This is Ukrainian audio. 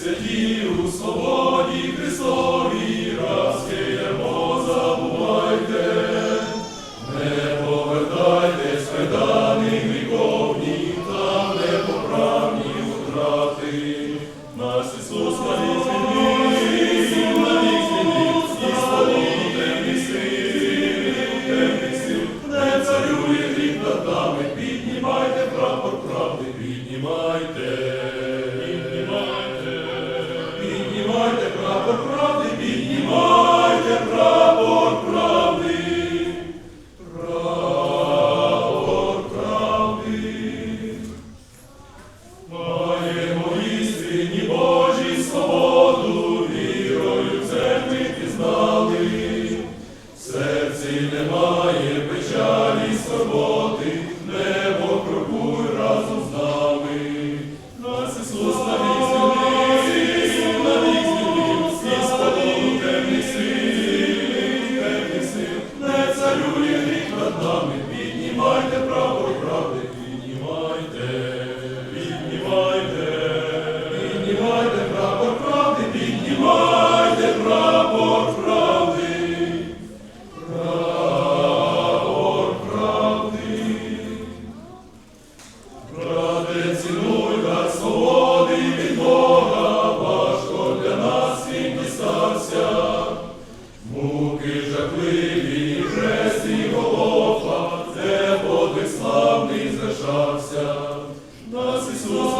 святі у свободі Христові, розкиємо, забувайте, не повертайтесь, кайдани гріховні, там непоправні втрати, нас Ісус навік немає печалі, скорботи, небо крокуй разом з нами. Нас Ісус навік звільнив, навік звільнив, свободу темних сил, темних сил, не царює гріх над нами, піднімайте прапор спасся, нас Ісус.